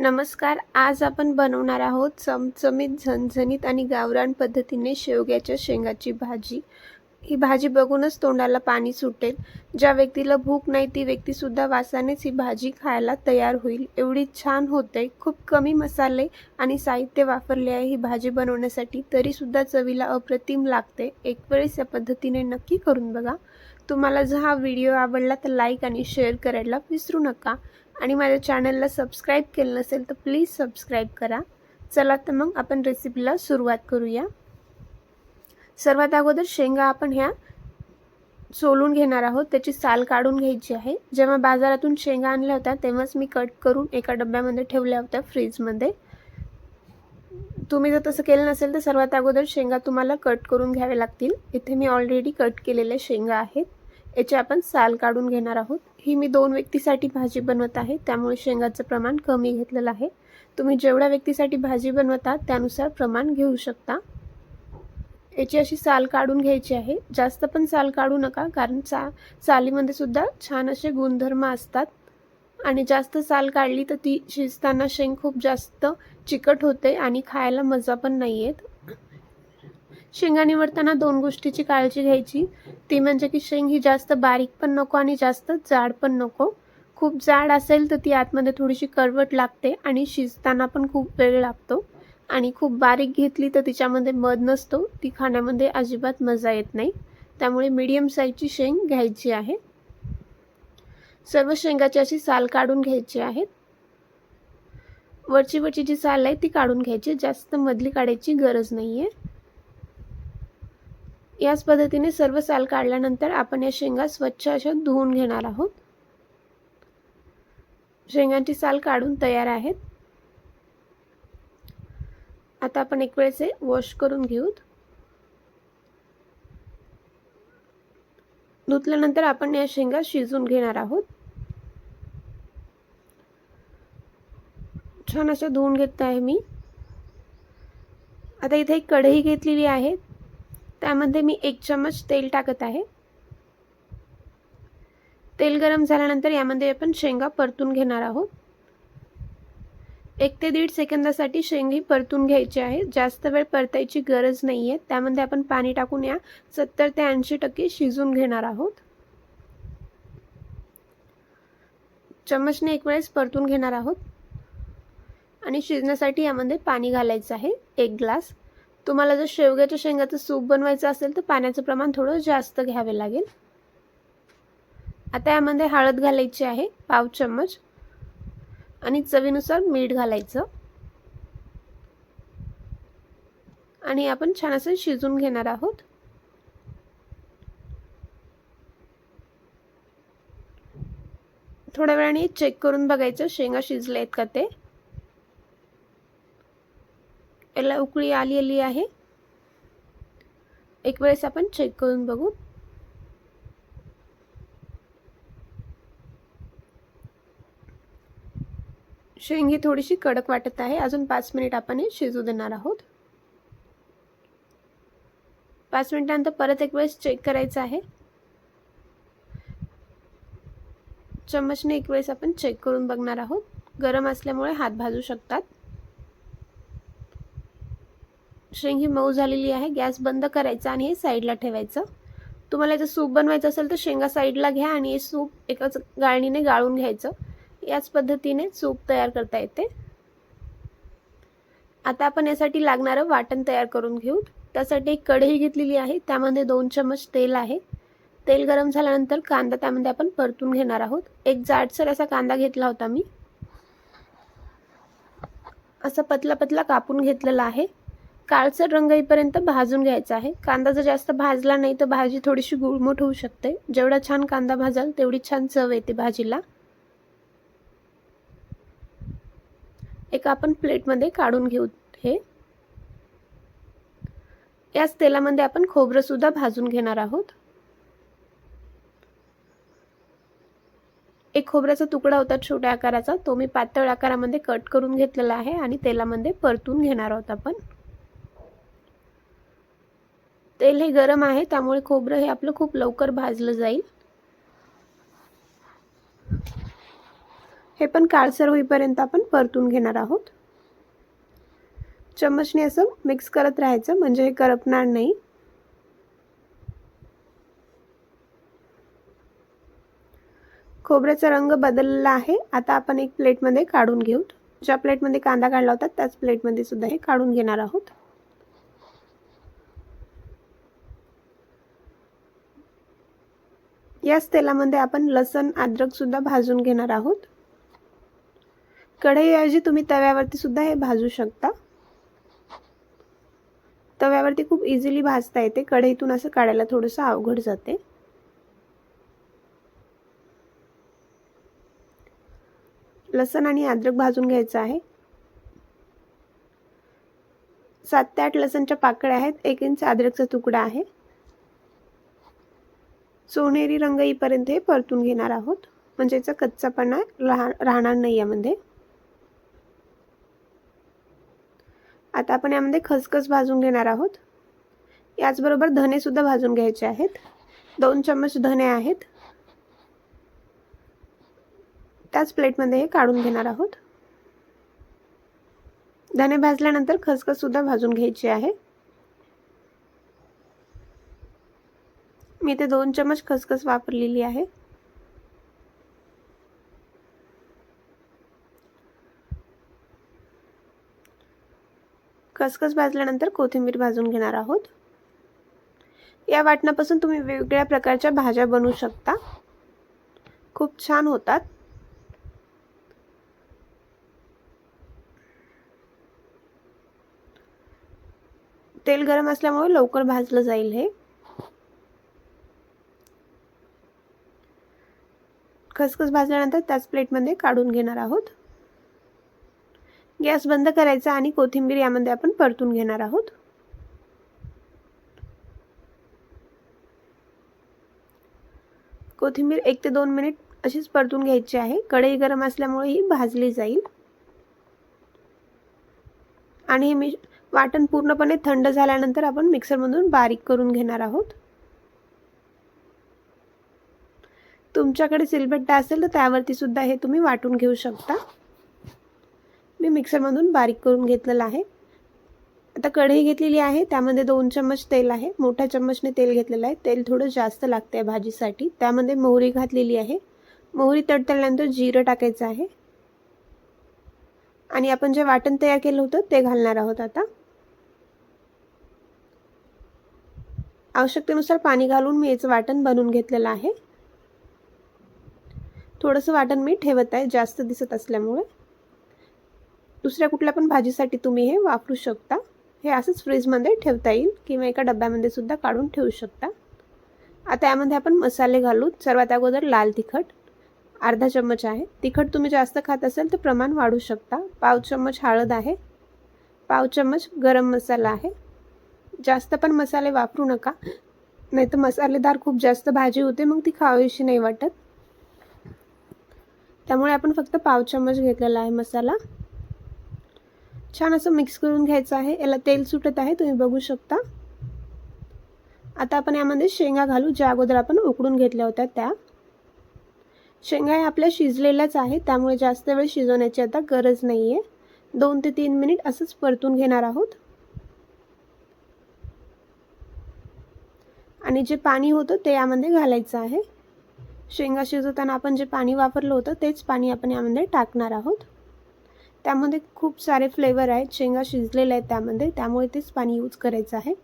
नमस्कार आज आपण बनवणार आहोत चमचमीत झणझणीत आणि गावरान पद्धतीने शेवग्याच्या शेंगाची भाजी. ही भाजी बघूनच तोंडाला पाणी सुटेल. ज्या व्यक्तीला भूक नाही ती व्यक्तीसुद्धा वासानेच ही भाजी खायला तयार होईल. एवढी छान होते. खूप कमी मसाले आणि साहित्य वापरले आहे ही भाजी बनवण्यासाठी. तरीसुद्धा चवीला अप्रतिम लागते. एक वेळेस या पद्धतीने नक्की करून बघा. तुम्हाला जर हा व्हिडिओ आवडला तर लाईक आणि शेअर करायला विसरू नका. आणि माझ्या चॅनलला सबस्क्राईब केलं नसेल तर प्लीज सबस्क्राईब करा. चला तर मग आपण रेसिपीला सुरुवात करूया. सर्वात अगोदर शेंगा आपण ह्या सोलून घेणार आहोत. त्याची साल काढून घ्यायची आहे. जेव्हा बाजारातून शेंगा आणल्या होत्या तेव्हाच मी कट करून एका डब्यामध्ये ठेवल्या होत्या फ्रीजमध्ये तुम्ही जर तसं केलं नसेल तर सर्वात अगोदर शेंगा तुम्हाला कट करून घ्यावे लागतील. इथे मी ऑलरेडी कट केलेल्या शेंगा आहेत. याचे आपण साल काढून घेणार आहोत. ही मी दोन व्यक्तीसाठी भाजी बनवत आहे. त्यामुळे शेंगाचं प्रमाण कमी घेतलेलं आहे. तुम्ही जेवढ्या व्यक्तीसाठी भाजी बनवता त्यानुसार प्रमाण घेऊ शकता. याची अशी साल काढून घ्यायची आहे. जास्त पण साल काढू नका कारण सा सालीमध्ये सुद्धा छान असे गुणधर्म असतात. आणि जास्त साल काढली तर ती शिजताना शेंग खूप जास्त चिकट होते आणि खायला मजा पण नाही येत शेंगा निवडताना दोन गोष्टीची काळजी घ्यायची. ती म्हणजे की शेंग ही जास्त बारीक पण नको आणि जास्त जाड पण नको. खूप जाड असेल तर ती आतमध्ये थोडीशी करवट लागते आणि शिजताना पण खूप वेळ लागतो. आणि खूप बारीक घेतली तर तिच्यामध्ये मध नसतो. ती खाण्यामध्ये अजिबात मजा येत नाही. त्यामुळे मीडियम साईजची शेंग घ्यायची आहे. सर्व शेंगाची अशी साल काढून घ्यायची आहेत वरची वरची जी साल आहे ती काढून घ्यायची. जास्त मधली काढायची गरज नाही आहे याच पद्धतीने सर्व साल काढल्यानंतर आपण या शेंगा स्वच्छ अशा धुवून घेणार आहोत. शेंगांची साल काढून तयार आहेत. आता आपण एक वेळेस वॉश करून घेऊत. धुतल्यानंतर आपण या शेंगा शिजून घेणार आहोत. छान अशा धुवून घेत आहे मी. आता इथे एक कढई घेतलेली आहे. त्यामध्ये मी एक चम्मच तेल टाकत आहे. तेल गरम झाल्यानंतर यामध्ये आपण शेंगा परतून घेणार आहोत. एक ते दीड सेकंदासाठी शेंगी परतून घ्यायची आहे. जास्त वेळ परतायची गरज नाही आहे त्यामध्ये आपण पाणी टाकून या सत्तर ते ऐंशी टक्के शिजून घेणार आहोत. चम्मचने एक वेळेस परतून घेणार आहोत. आणि शिजण्यासाठी यामध्ये पाणी घालायचं आहे. एक ग्लास. तुम्हाला जर शेवग्याच्या शेंगाचं सूप बनवायचं असेल तर पाण्याचं प्रमाण थोडं जास्त घ्यावे लागेल. आता यामध्ये हळद घालायची आहे पाव चम्मच. आणि चवीनुसार मीठ घालायचं. आणि आपण छान असं शिजून घेणार आहोत. थोड्या वेळाने चेक करून बघायचं शेंगा शिजले आहेत का ते. याला उकळी आलेली आहे. एक वेळेस आपण चेक करून बघू. शेंगी थोडीशी कडक वाटत आहे. अजून पाच मिनिट आपण हे शिजू देणार आहोत. पाच मिनिटानंतर परत एक वेळेस चेक करायचं आहे. चम्मचने एक वेळेस आपण चेक करून बघणार आहोत. गरम असल्यामुळे हात भाजू शकतात. शेंगी मऊ झालेली आहे. गॅस बंद करायचा आणि हे साईडला ठेवायचं. तुम्हाला जर सूप बनवायचं असेल तर शेंगा साईडला घ्या आणि हे सूप एकाच गाळणीने गाळून घ्यायचं. याच पद्धतीने सूप तयार करता येते. आता आपण यासाठी लागणारं वाटण तयार करून घेऊ. त्यासाठी एक कढई घेतलेली आहे. त्यामध्ये दोन चमच तेल आहे. तेल गरम झाल्यानंतर कांदा त्यामध्ये आपण परतून घेणार आहोत. एक जाडसर असा कांदा घेतला होता मी. असा पतला पतला कापून घेतलेला आहे. काळसर रंग येईपर्यंत भाजून घ्यायचा आहे. कांदा जर जास्त भाजला नाही तर भाजी थोडीशी गुळमट होऊ शकते. जेवढा छान कांदा भाजाल तेवढी छान चव येते भाजीला. एक आपण प्लेटमध्ये काढून घेऊ हे. याच तेलामध्ये आपण खोबरं सुद्धा भाजून घेणार आहोत. एक खोबऱ्याचा तुकडा होता छोट्या आकाराचा. तो मी पातळ आकारामध्ये कट करून घेतलेला आहे आणि तेलामध्ये परतून घेणार आहोत आपण. तेल हे गरम आहे त्यामुळे खोबरं हे आपलं खूप लवकर भाजलं जाईल. हे पण काळसर होईपर्यंत आपण परतून घेणार आहोत. चम्मचने असं मिक्स करत राहायचं म्हणजे हे करपणार नाही. खोबऱ्याचा रंग बदलला आहे आता आपण एक प्लेटमध्ये काढून घेऊ ज्या प्लेटमध्ये कांदा काढला होता त्याच प्लेटमध्ये सुद्धा हे काढून घेणार आहोत. याच तेलामध्ये आपण लसण अद्रकसुद्धा भाजून घेणार आहोत. कढईऐवजी तुम्ही तव्यावरतीसुद्धा हे भाजू शकता. तव्यावरती खूप इझिली भाजता येते. कढईतून असं काढायला थोडंसं अवघड जाते. लसण आणि अद्रक भाजून घ्यायचं आहे. सात ते आठ लसणच्या पाकळ्या आहेत. एक इंच अद्रकचा तुकडा आहे. सोनेरी रंग येईपर्यंत हे परतून घेणार आहोत. म्हणजे याचा कच्चापणा राहणार नाही यामध्ये. आता आपण यामध्ये खसखस भाजून घेणार आहोत. याचबरोबर धनेसुद्धा भाजून घ्यायचे आहेत. दोन चम्मच धने आहेत. त्याच प्लेटमध्ये हे काढून घेणार आहोत. धने भाजल्यानंतर खसखस सुद्धा भाजून घ्यायची आहे. मी ते दोन चमच खसखस वापरलेली आहे. खसखस भाजल्यानंतर कोथिंबीर भाजून घेणार आहोत. या वाटणापासून तुम्ही वेगवेगळ्या प्रकारच्या भाज्या बनवू शकता. खूप छान होतात. तेल गरम असल्यामुळे लवकर भाजलं जाईल हे. खसखस भाजल्यानंतर त्याच प्लेटमध्ये काढून घेणार आहोत. गॅस बंद करायचा आणि कोथिंबीर यामध्ये आपण परतून घेणार आहोत. कोथिंबीर एक ते दोन मिनिट अशीच परतून घ्यायची आहे. कढई गरम असल्यामुळे ही भाजली जाईल. आणि मी वाटण पूर्णपणे थंड झाल्यानंतर आपण मिक्सरमधून बारीक करून घेणार आहोत. तुमच्याकडे सिलबट्टा असेल तर त्यावरती सुद्धा हे तुम्ही वाटून घेऊ शकता. मी मिक्सरमधून बारीक करून घेतलेलं आहे. आता कढई घेतलेली आहे. त्यामध्ये दोन चम्मच तेल आहे. मोठ्या चम्मचने तेल घेतलेलं आहे. तेल थोडं जास्त लागतं आहे भाजीसाठी. त्यामध्ये मोहरी घातलेली आहे. मोहरी तडतडल्यानंतर जिरं टाकायचं आहे. आणि आपण जे वाटण तयार केलं होतं ते घालणार आहोत आता. आवश्यकतेनुसार पाणी घालून मी याचं वाटण बनवून घेतलेलं आहे. थोडंसं वाटण मी ठेवत आहे जास्त दिसत असल्यामुळे. दुसऱ्या कुठल्या पण भाजीसाठी तुम्ही हे वापरू शकता. हे असंच फ्रीजमध्ये ठेवता येईल किंवा एका डब्यामध्ये सुद्धा काढून ठेवू शकता. आता यामध्ये आपण मसाले घालू सर्वात अगोदर लाल तिखट अर्धा चम्मच आहे. तिखट तुम्ही जास्त खात असाल तर प्रमाण वाढू शकता. पाव चम्मच हळद आहे. पाव चम्मच गरम मसाला आहे. जास्त पण मसाले वापरू नका. नाही तर मसालेदार खूप जास्त भाजी होते मग ती खावीशी नाही वाटत. त्यामुळे आपण फक्त पाव चम्मच घेतलेला आहे मसाला. छान असं मिक्स करून घ्यायचं आहे. याला तेल सुटत आहे तुम्ही बघू शकता. आता आपण यामध्ये शेंगा घालू ज्या अगोदर आपण उकडून घेतल्या होत्या त्या. शेंगा या आपल्या शिजलेल्याच आहे त्यामुळे जास्त वेळ शिजवण्याची आता गरज नाही आहे दोन ते तीन मिनिट असंच परतून घेणार आहोत. आणि जे पाणी होतं ते यामध्ये घालायचं आहे. शेंगा शिजवताना आपण जे पाणी वापरलं होतं तेच पाणी आपण यामध्ये टाकणार आहोत. त्यामध्ये खूप सारे फ्लेवर आहेत. शेंगा शिजलेले आहेत त्यामध्ये. त्यामुळे तेच पाणी यूज करायचं आहे.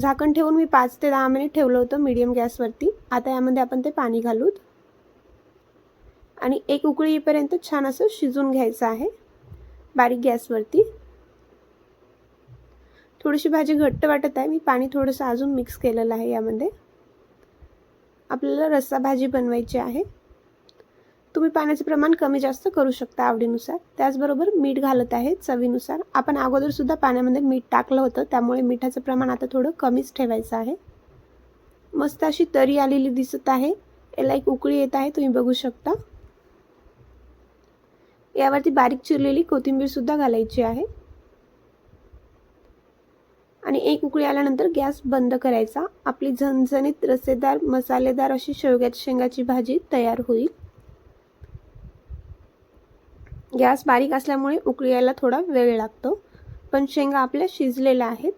झाकण ठेवून मी पाच ते दहा मिनिट ठेवलं होतं मीडियम गॅसवरती. आता यामध्ये आपण ते पाणी घालूत. आणि एक उकळी येईपर्यंत छान असं शिजून घ्यायचं आहे. बारीक गॅसवरती. थोडीशी भाजी घट्ट वाटत आहे. मी पाणी थोडंसं अजून मिक्स केलेलं आहे यामध्ये. आपल्याला रस्सा भाजी बनवायची आहे. तुम्ही पाण्याचं प्रमाण कमी जास्त करू शकता आवडीनुसार. त्याचबरोबर मीठ घालत आहे चवीनुसार. आपण अगोदरसुद्धा पाण्यामध्ये मीठ टाकलं होतं त्यामुळे मिठाचं प्रमाण आता थोडं कमीच ठेवायचं आहे. मस्त अशी तरी आलेली दिसत आहे. याला एक उकळी येत आहे तुम्ही बघू शकता. यावरती बारीक चिरलेली कोथिंबीरसुद्धा घालायची आहे. आणि एक उकळी आल्यानंतर गॅस बंद करायचा. आपली झणझणीत रसेदार मसालेदार अशी शेवग्याच्या शेंगाची भाजी तयार होईल. गॅस बारीक असल्यामुळे उकळी यायला थोडा वेळ लागतो. पण शेंगा आपल्या शिजलेल्या आहेत.